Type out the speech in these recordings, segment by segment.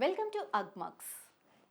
Welcome to Agmax.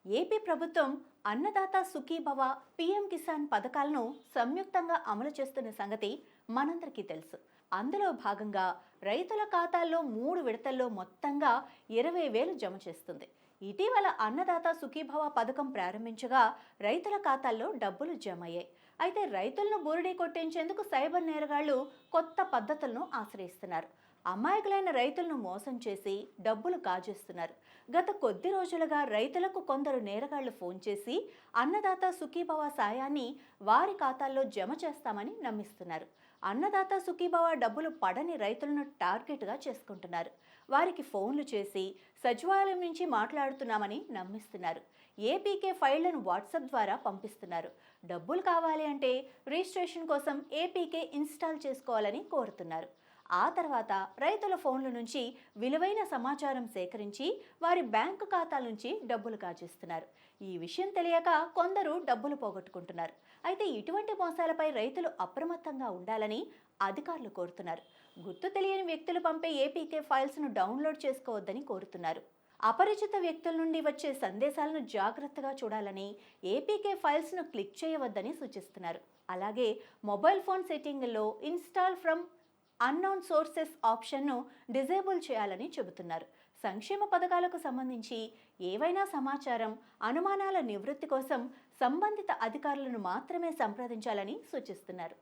AP ప్రభుత్వం Annadata Sukhibhava PM Kisan పథకాలను సంయుక్తంగా అమలు చేస్తున్న సంగతి మనందరికీ తెలుసు. అందులో భాగంగా రైతుల ఖాతాల్లో మూడు విడతల్లో మొత్తంగా ఇరవై వేలు జమ చేస్తుంది. ఇటీవల అన్నదాత సుఖీభవ పథకం ప్రారంభించగా రైతుల ఖాతాల్లో డబ్బులు జమ అయ్యాయి అయితే రైతులను బూరిడీ కొట్టించేందుకు సైబర్ నేరగాళ్ళు కొత్త పద్ధతులను ఆశ్రయిస్తున్నారు. అమాయకులైన రైతులను మోసం చేసి డబ్బులు కాజేస్తున్నారు. గత కొద్ది రోజులుగా రైతులకు కొందరు నేరగాళ్ళు ఫోన్ చేసి అన్నదాత సుఖీభవ సాయాన్ని వారి ఖాతాల్లో జమ చేస్తామని నమ్మిస్తున్నారు. అన్నదాత సుఖీభవ డబ్బులు పడని రైతులను టార్గెట్గా చేసుకుంటున్నారు. వారికి ఫోన్లు చేసి సచివాలయం నుంచి మాట్లాడుతున్నామని నమ్మిస్తున్నారు. ఏపీకే ఫైళ్ళను వాట్సాప్ ద్వారా పంపిస్తున్నారు. డబ్బులు కావాలి అంటే రిజిస్ట్రేషన్ కోసం ఏపీకే ఇన్స్టాల్ చేసుకోవాలని కోరుతున్నారు. ఆ తర్వాత రైతుల ఫోన్ల నుంచి విలువైన సమాచారం సేకరించి వారి బ్యాంకు ఖాతాల నుంచి డబ్బులు కాజేస్తున్నారు. ఈ విషయం తెలియక కొందరు డబ్బులు పోగొట్టుకుంటున్నారు. అయితే ఇటువంటి మోసాలపై రైతులు అప్రమత్తంగా ఉండాలని అధికారులు కోరుతున్నారు. గుర్తు తెలియని వ్యక్తులు పంపే ఏపీకే ఫైల్స్ను డౌన్లోడ్ చేసుకోవద్దని కోరుతున్నారు. అపరిచిత వ్యక్తుల నుండి వచ్చే సందేశాలను జాగ్రత్తగా చూడాలని ఏపీకే ఫైల్స్ను క్లిక్ చేయవద్దని సూచిస్తున్నారు. అలాగే మొబైల్ ఫోన్ సెట్టింగ్లో ఇన్స్టాల్ ఫ్రమ్ అన్నౌన్ సోర్సెస్ ఆప్షన్ను డిజేబుల్ చేయాలని చెబుతున్నారు. సంక్షేమ పథకాలకు సంబంధించి ఏవైనా సమాచారం అనుమానాల నివృత్తి కోసం సంబంధిత అధికారులను మాత్రమే సంప్రదించాలని సూచిస్తున్నారు.